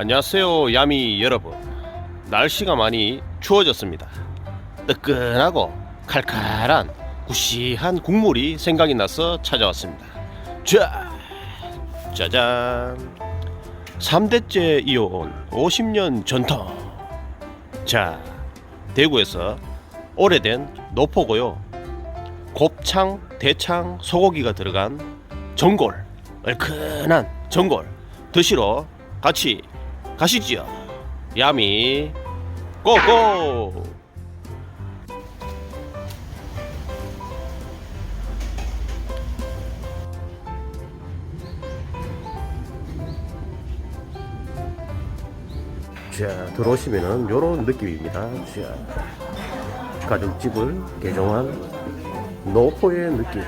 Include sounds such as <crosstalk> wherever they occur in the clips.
안녕하세요 야미 여러분. 날씨가 많이 추워졌습니다. 뜨끈하고 칼칼한 구시한 국물이 생각이 나서 찾아왔습니다. 자 짜잔. 3대째 이어온 50년 전통. 자 대구에서 오래된 노포고요. 곱창 대창 소고기가 들어간 전골 얼큰한 전골 드시러 같이 가시지요 야미. 고고. 자 들어오시면은 요런 느낌입니다. 자 가정집을 개종한 노포의 느낌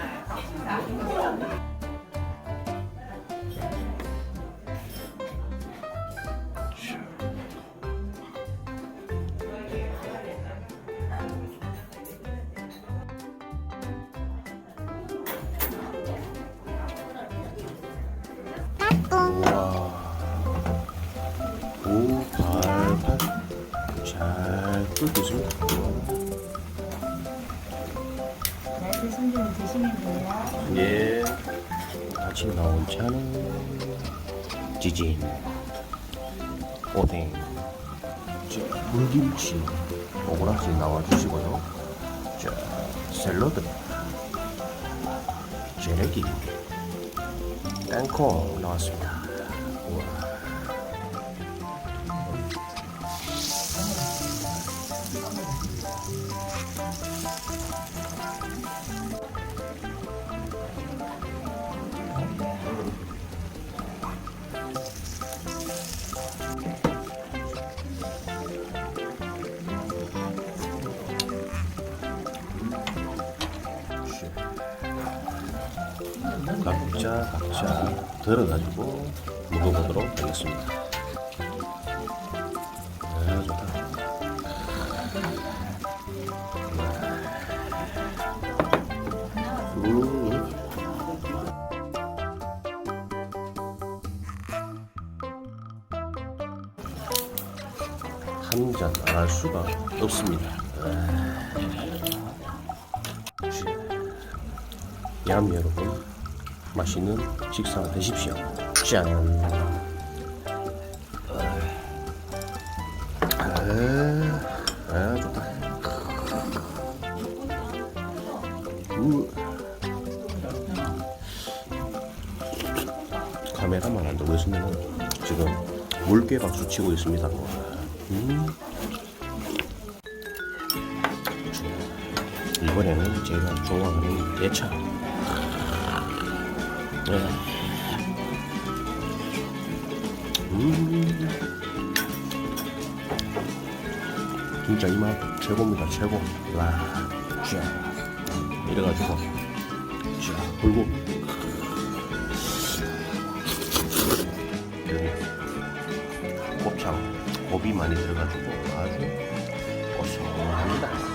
잘 끓고 있습니다. 네, 드신 분 드시면 돼요. 예. 아침에 나온 차는 지진, 오뎅, 자, 물김치, 오그라지 나와주시고요. 자, 샐러드, 재래기, 땡콩 나왔습니다. 각자 각자 들어가지고 먹어보도록 하겠습니다. 아 좋다. 음. 한잔 안 할 수가 없습니다. 얌 여러분 맛있는 식사 되십시오. 짠. 아, 아 좋다. 우. 카메라만 안 들고 있으면 지금 물개 박수 치고 있습니다. 음. 이번에는 제가 좋아하는 대차. 네. 음. 진짜 이 맛 최고입니다 최고 와 자, 이래가지고 자 불고 곱창 곱이 많이 들어가지고 아주 고소합니다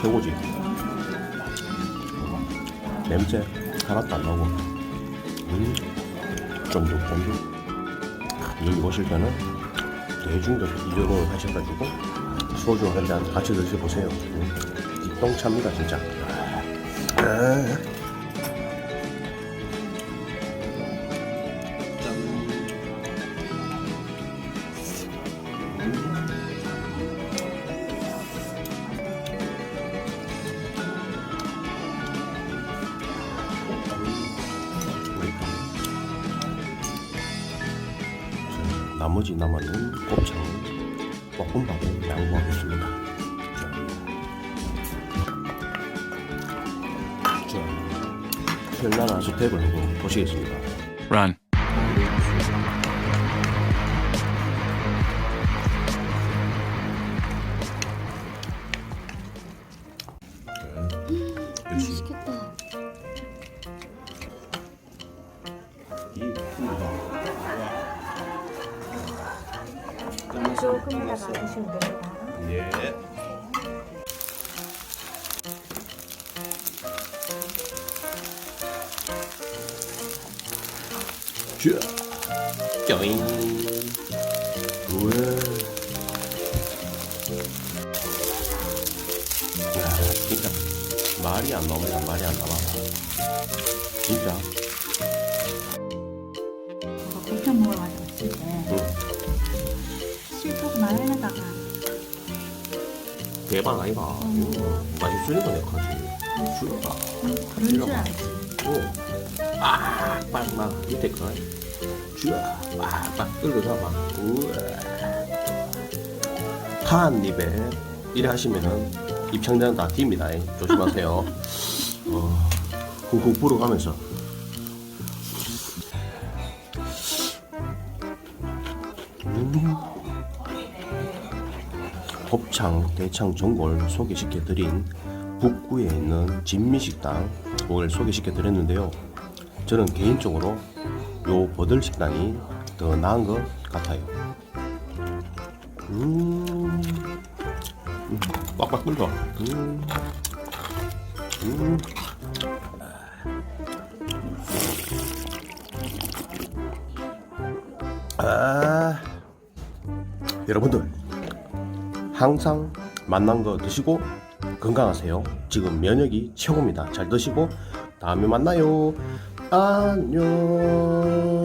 최고지. 냄새 하나도 안 나고. 음 쫀득 쫀득 여기 오실 때는 대중들 이대로 하셔가지고 소주 한 잔 같이 드셔보세요. 음, 기똥차입니다 진짜. 아. 나머지 남았는 곱창은 볶음밥에 양보하겠습니다. 자, 자, 현란한 스텝을 한번 보시겠습니다. Run. 조금 있다가 드시면 됩니다. 예. 쭈. 쩌잉. 우와. 야, 진짜 말이 안 나옵니다. 말이 안 나와. 진짜. 불평 먹으러 갔을 때 응. 마늘에다가 대박 아이가. 맛있으니까 내가 하지. 슈가. 그런 줄 알지. 오. 아, 빵막 밑에 거. 쭈아, 빡빡 끌어서 막. 우와. 한 입에 이래 하시면은 입창자는 다 딥니다. 조심하세요. <laughs> 어, 훅훅 불어가면서. 음. 곱창, 대창, 전골 소개시켜드린 북구에 있는 진미식당 오늘 소개시켜드렸는데요. 저는 개인적으로 요 버들 식당이 더 나은 것 같아요. 음, 음 빡빡 끓어. 음, 음. 아, 여러분들 항상 만난 거 드시고 건강하세요. 지금 면역이 최고입니다. 잘 드시고 다음에 만나요. 안녕.